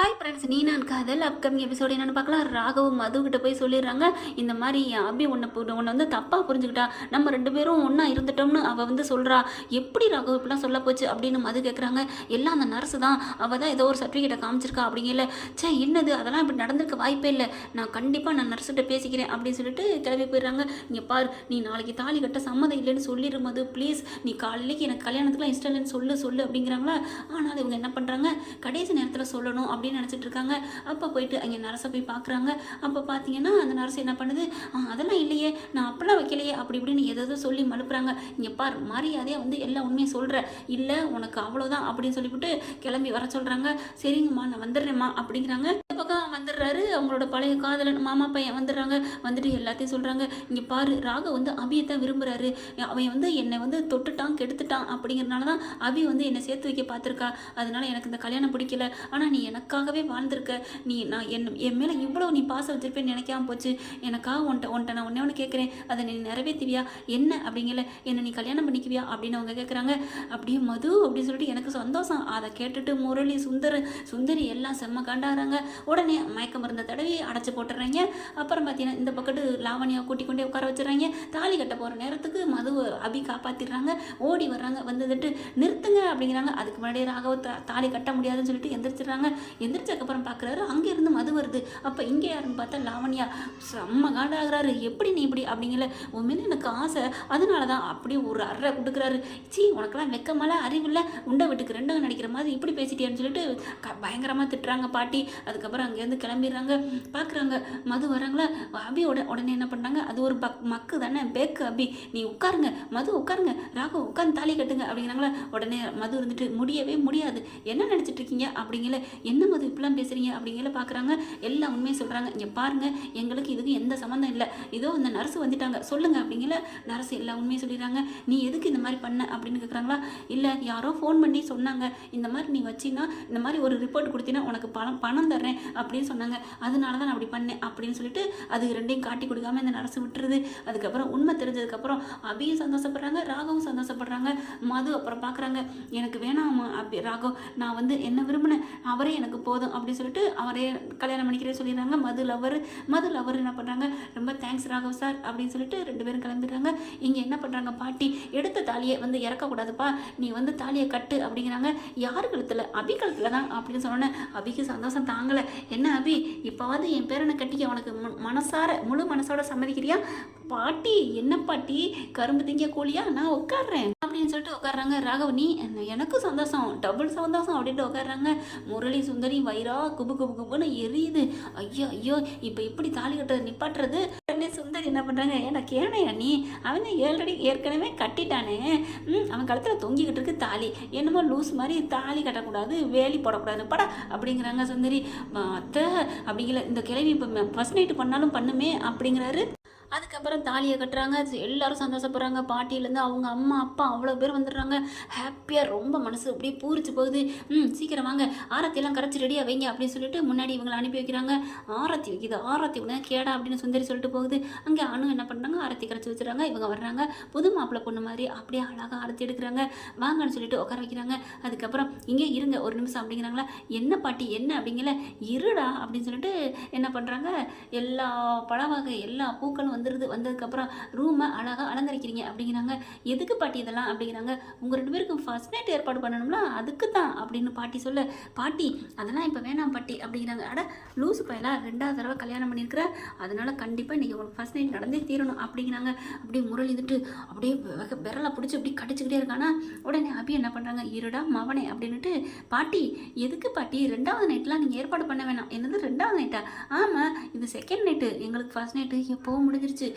Hi friends நீ நான் காதல். அப்கமிங் எபிசோடு என்னென்னு பார்க்கலாம். ராகவும் மது கிட்ட போய் சொல்லிடுறாங்க. இந்த மாதிரி என் அபி உன்னை உன்னை வந்து தப்பாக புரிஞ்சுக்கிட்டா நம்ம ரெண்டு பேரும் ஒன்றா இருந்துட்டோம்னு அவள் வந்து சொல்கிறா எப்படி ராகவ் இப்படிலாம் சொல்ல போச்சு அப்படின்னு மது கேட்குறாங்க எல்லாம் அந்த நர்ஸு தான். அவள் தான் ஏதோ ஒரு சர்டிஃபிகேட்டை காமிச்சிருக்கா அப்படிங்கல ச்சே என்னது? அதெல்லாம் இப்படி நடந்திருக்க வாய்ப்பே இல்லை. நான் கண்டிப்பாக நான் நர்ஸ்கிட்ட பேசிக்கிறேன் அப்படின்னு சொல்லிட்டு கிளம்பி போயிடுறாங்க. இங்கே பார் நீ நாளைக்கு தாலி கட்ட சம்மதம் இல்லைன்னு சொல்லிடு மது. ப்ளீஸ் நீ காலையிலேக்கு எனக்கு கல்யாணத்துக்குலாம் இஷ்டம் இல்லைன்னு சொல்லு சொல்லு அப்படிங்கிறாங்களா? ஆனால் இவங்க என்ன பண்ணுறாங்க கடைசி நேரத்தில் சொல்லணும் அப்படின்னு நினச்சிட்டு இருக்காங்க அப்போ போயிட்டு அங்கே நரசை போய் பார்க்குறாங்க அப்போ பார்த்தீங்கன்னா அந்த நரசு என்ன பண்ணுது? "ஆ, அதெல்லாம் இல்லையே. நான் அப்பெல்லாம் வைக்கலையே. அப்படி இப்படின்னு எதோ சொல்லி மழுப்புறாங்க. இங்கே பார் மரியாதையாக வந்து எல்லா உண்மையும் சொல்கிற இல்லை உனக்கு அவ்வளோதான் அப்படின்னு சொல்லிவிட்டு கிளம்பி வர சொல்கிறாங்க சரிங்கம்மா நான் வந்துடுறேம்மா அப்படிங்கிறாங்க. இந்த பக்கம் வந்துடுறாரு. அவங்களோட பழைய காதலன் மாமா பையன் வந்துடுறாங்க. வந்துட்டு எல்லாத்தையும் சொல்கிறாங்க இங்கே பாரு ராக வந்து அபியை தான் விரும்புகிறாரு அவன் வந்து என்னை வந்து தொட்டுட்டான் கெடுத்துட்டான் அப்படிங்கிறனால தான் அபி வந்து என்னை சேர்த்து வைக்க பார்த்துருக்கா அதனால எனக்கு இந்த கல்யாணம் பிடிக்கல. ஆனால் நீ எனக்கு எனக்காகவே வாழ்ந்திருக்க. நீ நான் என் என் மேலே இவ்வளோ நீ பாசம் வச்சுருப்பேன்னு நினைக்காம போச்சு. எனக்காக உன்ட்ட உன்ட்ட நான் ஒன்றே ஒன்று கேட்குறேன் அதை நீ நிறைவேற்றுவியா என்ன அப்படிங்கல? என்னை நீ கல்யாணம் பண்ணிக்குவியா? அப்படின்னு அவங்க கேட்குறாங்க அப்படியே மது அப்படின்னு சொல்லிட்டு எனக்கு சந்தோஷம். அதை கேட்டுட்டு முரளி சுந்தர் சுந்தரி எல்லாம் செம்ம காண்டாகிறாங்க உடனே மயக்க மருந்த தடவி அடைச்சி போட்டுறாங்க அப்புறம் பார்த்தீங்கன்னா இந்த பக்கத்து லாவணியை கூட்டி கொண்டே உட்கார வச்சுறாங்க தாலி கட்ட போகிற நேரத்துக்கு மது அபி காப்பாற்றிடுறாங்க ஓடி வர்றாங்க. வந்துட்டு நிறுத்துங்க அப்படிங்கிறாங்க. அதுக்கு முன்னாடி ராகவ தாலி கட்ட முடியாதுன்னு சொல்லிட்டு எந்திரிச்சிடுறாங்க. எந்திரிச்சக்கப்புறம் பார்க்குறாரு அங்கேருந்து மது வருது. அப்போ இங்கே யாருன்னு பார்த்தா லாவண்யா. செம்ம காண்டாகிறாரு. எப்படி நீ இப்படி? அப்படிங்கல. உன் மேலே எனக்கு ஆசை. அதனால தான் அப்படியே ஒரு அறை கொடுக்குறாரு. சீ உனக்கெல்லாம் வெக்கமல அறிவில்ல. உண்டை வீட்டுக்கு ரெண்டாங்க நடிக்கிற மாதிரி இப்படி பேசிட்டேன்னு சொல்லிட்டு க பயங்கரமாக திட்டுறாங்க பாட்டி. அதுக்கப்புறம் அங்கேருந்து கிளம்பிடுறாங்க. பார்க்குறாங்க மது வராங்களா? அபி உட உடனே என்ன பண்ணாங்க? அது ஒரு பக் மக்கு தானே. பேக்கு அபி. நீ உட்காருங்க. மது உட்காருங்க. ராகு உட்காந்து தாலி கட்டுங்க. அப்படிங்கிறாங்களா? உடனே மது இருந்துட்டு முடியவே முடியாது. என்ன நினச்சிட்டு இருக்கீங்க? அப்படிங்கல. என்ன மது இப்படிலாம் பேசுறீங்க? அப்படிங்கிற பார்க்குறாங்க எல்லாம் உண்மையை சொல்கிறாங்க இங்கே பாருங்க எங்களுக்கு இதுக்கு எந்த சம்மந்தம் இல்லை. இதோ இந்த நர்ஸ் வந்துட்டாங்க. சொல்லுங்க அப்படிங்கிற நர்ஸ் எல்லா உண்மையும் சொல்லிடுறாங்க. நீ எதுக்கு இந்த மாதிரி பண்ண? அப்படின்னு கேட்குறாங்களா இல்லை யாரோ ஃபோன் பண்ணி சொன்னாங்க. இந்த மாதிரி நீ வச்சின்னா இந்த மாதிரி ஒரு ரிப்போர்ட் கொடுத்தீங்கன்னா உனக்கு பணம் பணம் தர்றேன் அப்படின்னு சொன்னாங்க. அதனால தான் நான் அப்படி பண்ணேன் அப்படின்னு சொல்லிட்டு அது ரெண்டையும் காட்டி கொடுக்காம இந்த நரசு விட்டுருது. அதுக்கப்புறம் உண்மை தெரிஞ்சதுக்கப்புறம் அபியும் சந்தோஷப்படுறாங்க. ராகவும் சந்தோஷப்படுறாங்க. மது அப்புறம் பார்க்குறாங்க எனக்கு வேணாம் அபி ராகவ். நான் வந்து என்ன விரும்பினேன்? அவரே எனக்கு போதும் அப்படின்னு சொல்லிட்டு அவரே கல்யாணம் பண்ணிக்கிறே சொல்லிடுறாங்க. மது லவர் மது லவர் என்ன பண்ணுறாங்க ரொம்ப தேங்க்ஸ் ராகவ் சார் அப்படின்னு சொல்லிட்டு ரெண்டு பேரும் கிளம்பிடுறாங்க. இங்கே என்ன பண்ணுறாங்க பாட்டி எடுத்த தாலியை வந்து இறக்கக்கூடாதுப்பா. நீ வந்து தாலியை கட்டு அப்படிங்கிறாங்க. யார் கழுத்தில்? அபி கழுத்தில் தான் அப்படின்னு சொன்னோன்னே அபிக்கு சந்தோஷம் தாங்கலை. என்ன அபி? இப்போவாது என் பேரனை கட்டிக்க உனக்கு மனசார முழு மனசோட சம்மதிக்கிறியா? பாட்டி என்ன பாட்டி? கரும்பு திங்க கூலியா? நான் உட்காடுறேன் அப்படின்னு சொல்லிட்டு உட்காடுறாங்க ராகவ் நீ எனக்கும் சந்தோஷம். டபுள் சந்தோஷம் அப்படின்ட்டு உட்காடுறாங்க முரளி சுந்தரி வயிறா குபு குபு குபுன்னு எரியுது. ஐயோ ஐயோ இப்போ எப்படி தாலி கட்டுறது நிப்பாட்டுறது? உடனே சுந்தரி என்ன பண்ணுறாங்க ஏன்னா கேனையா நீ? அவன் ஏழடி ஏற்கனவே கட்டிட்டானே. ம், அவன் கழுத்தில் தொங்கிக்கிட்டு இருக்கு தாலி. என்னமோ லூஸ் மாதிரி தாலி கட்டக்கூடாது வேலி போடக்கூடாது படா அப்படிங்கிறாங்க சுந்தரி. அத்தை அப்படிங்கிற இந்த கிழவி இப்போ ஃபர்ஸ்ட் நைட்டு பண்ணாலும் பண்ணுமே அப்படிங்கிறாரு. அதுக்கப்புறம் தாலியை கட்டுறாங்க அது எல்லாரும் சந்தோஷப்படுறாங்க. பாட்டியிலேருந்து அவங்க அம்மா அப்பா அவ்வளோ பேர் வந்துடுறாங்க. ஹாப்பியாக ரொம்ப மனசு அப்படியே பூரிச்சு போகுது. ம் சீக்கிரம் வாங்க. ஆரத்தியெல்லாம் கரைச்சி ரெடியாக வைங்க அப்படின்னு சொல்லிட்டு முன்னாடி இவங்களை அனுப்பி வைக்கிறாங்க. ஆரத்தி வைக்கிது. ஆரத்தி உடனே கேடா அப்படின்னு சுந்தரி சொல்லிட்டு போகுது. அங்கே அணு என்ன பண்ணுறாங்க ஆரத்தி கரைச்சி வச்சுறாங்க இவங்க வர்றாங்க. புது மாப்பிள்ளை பொண்ணு மாதிரி அப்படியே அழகாக ஆரத்தி எடுக்கிறாங்க. வாங்கன்னு சொல்லிட்டு உட்கார வைக்கிறாங்க. அதுக்கப்புறம் இங்கே இருங்க. ஒரு நிமிஷம். அப்படிங்கிறாங்களா. என்ன பாட்டி? என்ன? அப்படிங்கல. இருடா. அப்படின்னு சொல்லிட்டு என்ன பண்ணுறாங்க எல்லா பழ வகை எல்லா பூக்களும் வந்துடுது வந்ததுக்கப்புறம் ரூமை அழகாக அலங்கரிக்கிறீங்க அப்படிங்கிறாங்க. எதுக்கு பாட்டி இதெல்லாம் அப்படிங்கிறாங்க. உங்கள் ரெண்டு பேருக்கும் ஃபர்ஸ்ட் நைட் ஏற்பாடு பண்ணணும்னா அதுக்கு தான் அப்படின்னு பாட்டி சொல்ல பாட்டி அதெல்லாம் இப்போ வேணாம் பாட்டி அப்படிங்கிறாங்க. அட லூசு பயலா ரெண்டாவது தடவை கல்யாணம் பண்ணியிருக்கிற அதனால் கண்டிப்பாக இன்றைக்கி உங்களுக்கு ஃபர்ஸ்ட் நைட் நடந்தே தீரணும் அப்படிங்கிறாங்க. அப்படியே முரளி இதுட்டு அப்படியே விரலை பிடிச்சி அப்படி கடிச்சிக்கிட்டே இருக்கானா. உடனே அபி என்ன பண்ணுறாங்க இருடா மவனே அப்படின்னுட்டு பாட்டி எதுக்கு பாட்டி? ரெண்டாவது நைட்லாம் நீங்கள் ஏற்பாடு பண்ண வேணாம். என்னது ரெண்டாவது நைட்டா ஆமாம் இது செகண்ட் நைட்டு எங்களுக்கு ஃபர்ஸ்ட் நைட்டு எப்போவும் எப்போ முடிஞ்சிருச்சு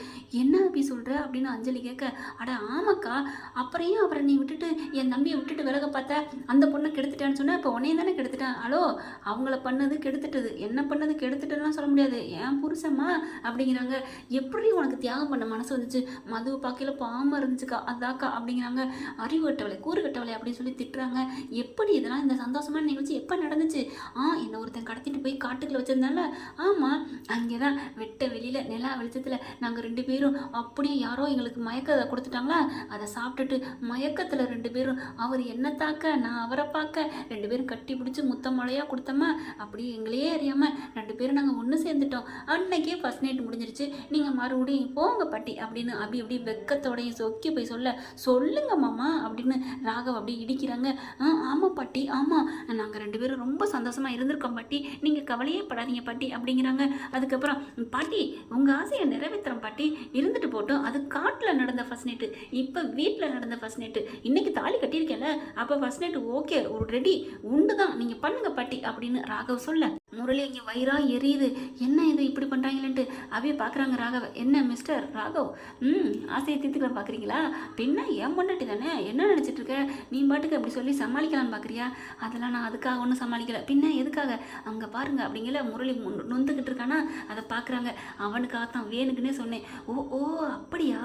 என்ன அப்படி சொல்கிற அப்படின்னு அஞ்சலி கேட்க அட ஆமாக்கா. அப்புறம் அவரை நீ விட்டுட்டு என் தம்பியை விட்டுட்டு விலக பார்த்த? அந்த பொண்ணை கெடுத்துட்டான்னு சொன்னா இப்போ உனையும் தானே கெடுத்துட்டான்? ஹலோ அவங்கள பண்ணது கெடுத்துட்டது. என்ன பண்ணது கெடுத்துட்டுலாம் சொல்ல முடியாது. ஏன் புருஷம்மா அப்படிங்கிறாங்க. எப்படி உனக்கு தியாகம் பண்ண மனசு வந்துச்சு? மது பார்க்கையில பாம்பு இருந்துச்சுக்கா. அதாக்கா அப்படிங்கிறாங்க. அறிவு கட்டவளை கூறு கட்டவளை அப்படின்னு சொல்லி திட்டுறாங்க. எப்படி இதெல்லாம் இந்த சந்தோஷமான நிகழ்ச்சி எப்போ நடந்துச்சு? ஆ என்னை ஒருத்தன் கடத்திட்டு போய் காட்டுக்குள்ள வச்சிருந்தால ஆமாம் அங்கே தான் வெட்ட வெளியில் நிலா வெளிச்சத்தில் நாங்கள் ரெண்டு பேரும் அப்படியே யாரோ எங்களுக்கு மயக்கத்தை கொடுத்துட்டாங்களா? அதை சாப்பிட்டுட்டு மயக்கத்தில் ரெண்டு பேரும் அவர் என்ன தாக்க நான் அவரை பார்க்க. ரெண்டு பேரும் கட்டி பிடிச்சி முத்த மழையாக கொடுத்தோமா அப்படியே எங்களையே அறியாமல் ரெண்டு பேரும் நாங்கள் ஒன்று சேர்ந்துட்டோம். அன்னைக்கே ஃபர்ஸ்ட் நைட் முடிஞ்சிருச்சு. நீங்கள் மறுபடியும் போங்க பாட்டி அப்படின்னு அப்படி அப்படி வெக்கத்தோடையும் சொக்கி போய் சொல்ல சொல்லுங்க மாமா அப்படின்னு ராகவ் அப்படி இடிக்கிறாங்க. ஆ ஆமாம் பாட்டி ஆமாம் நாங்கள் ரெண்டு பேரும் ரொம்ப சந்தோஷமாக இருந்திருக்கோம் பாட்டி. நீங்கள் கவலையே படாதீங்க பாட்டி அப்படிங்கிறாங்க. அதுக்கப்புறம் பாட்டி உங்கள் ஆசையை நிறைவேற்றுறோம் பாட்டி இருந்துட்டு போட்டோம் அது காட்டில் நடந்த ஃபஸ்ட் நைட்டு இப்போ வீட்டில் நடந்த ஃபஸ்ட் நைட்டு இன்னைக்கு தாலி கட்டியிருக்கேன்ல. அப்போ ஃபர்ஸ்ட் நைட்டு ஓகே ஒரு ரெடி உண்டு தான் நீங்கள் பண்ணுங்க பாட்டி அப்படின்னு ராகவ் சொல்ல. முரளி இங்கே வயிறா எரியுது. என்ன இது இப்படி பண்ணுறாங்களேன்ட்டு அப்படியே பார்க்குறாங்க ராகவ. என்ன மிஸ்டர் ராகவ்? ம் ஆசையை தீர்த்துக்கலாம் பார்க்குறீங்களா பின்ன ஏன் பொண்டாட்டி தானே? என்ன நினச்சிட்டு இருக்க? நீ பாட்டுக்கு அப்படி சொல்லி சமாளிக்கலாம்னு பார்க்குறியா அதெல்லாம் நான் அதுக்காக ஒன்றும் சமாளிக்கல. பின்ன எதுக்காக? அங்கே பாருங்க அப்படிங்கிற முரளி நொந்துக்கிட்டு இருக்கானா? அதை பார்க்குறாங்க அவனுக்காக தான் வேணுக்குன்னே சொன்னேன். ஓ ஓ அப்படியா?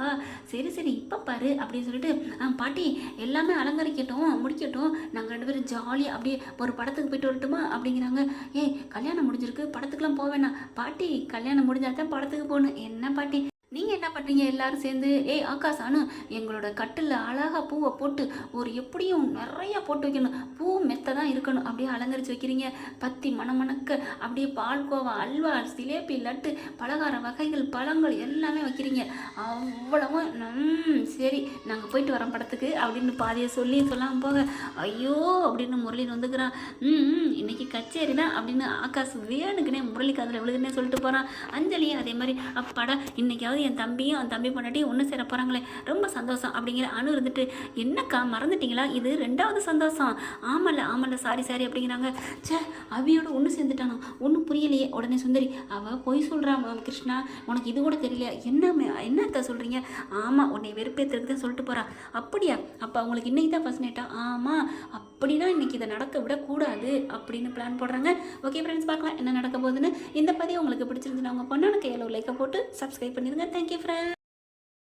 சரி சரி இப்போ பாரு அப்படின்னு சொல்லிட்டு ஆ பாட்டி எல்லாமே அலங்கரிக்கட்டும் முடிக்கட்டும். நாங்கள் ரெண்டு பேரும் ஜாலியாக அப்படியே ஒரு படத்துக்கு போயிட்டு வரட்டுமா? அப்படிங்கிறாங்க. ஏய் கல்யாணம் முடிஞ்சிருக்கு படத்துக்குலாம் போவேண்ணா பாட்டி கல்யாணம் முடிஞ்சாதான் படத்துக்கு போகணும். என்ன பாட்டி? நீங்கள் என்ன பண்ணுறீங்க எல்லாரும் சேர்ந்து ஏய் ஆகாஷ் அனு எங்களோட கட்டில் அழகாக பூவை போட்டு ஒரு எப்படியும் நிறையா போட்டு வைக்கணும். பூ மெத்த தான் இருக்கணும். அப்படியே அலங்கரித்து வைக்கிறீங்க. பத்தி மணமணக்க அப்படியே பால்கோவா அல்வா சிலேபி லட்டு பலகார வகைகள் பழங்கள் எல்லாமே வைக்கிறீங்க. அவ்வளவும் ம் சரி நாங்கள் போயிட்டு வரோம் படத்துக்கு அப்படின்னு பாதியை சொல்லி சொல்லாமல் போக ஐயோ அப்படின்னு முரளின்னு வந்துக்கிறான். ம் இன்னைக்கு கச்சேரி தான் அப்படின்னு ஆகாஷ் வேணுக்குனே முரளி காதில் விழுதுன்னே சொல்லிட்டு போகிறான் அஞ்சலியும் அதே மாதிரி அப்பாடா இன்னைக்காவது என் தம்பியும் அவன் தம்பி பொண்டாட்டியும் ஒன்று சேர போகிறாங்களே ரொம்ப சந்தோஷம் அப்படிங்கிற அணு இருந்துட்டு என்னக்கா மறந்துட்டீங்களா? இது ரெண்டாவது சந்தோஷம். ஆமல்ல ஆமல்ல சாரி சாரி அப்படிங்கிறாங்க. ச்சே அவியோட ஒன்று சேர்ந்துட்டானோ? ஒன்றும் புரியலையே. உடனே சுந்தரி அவள் பொய் சொல்கிறா கிருஷ்ணா. உனக்கு இது கூட தெரியல. என்ன என்ன அக்கா சொல்கிறீங்க ஆமாம் உன்னை வெறுப்பேற்றுக்கு தான் சொல்லிட்டு போகிறா அப்படியா? அப்போ அவங்களுக்கு இன்னைக்கு தான் ஃபஸ்ட் நைட்டா ஆமாம் அப்படின்னா இன்றைக்கி இதை நடக்க விடக்கூடாது அப்படின்னு பிளான் போடுறாங்க. ஓகே ஃப்ரெண்ட்ஸ் பார்க்கலாம் என்ன நடக்க போகுதுன்னு. இந்த பதிவு உங்களுக்கு பிடிச்சிருந்துன்னா உங்கள் பொண்ணான கையில் லைக்கை போட்டு சப்ஸ்கிரைப் பண்ணிடுங்க. Thank you friends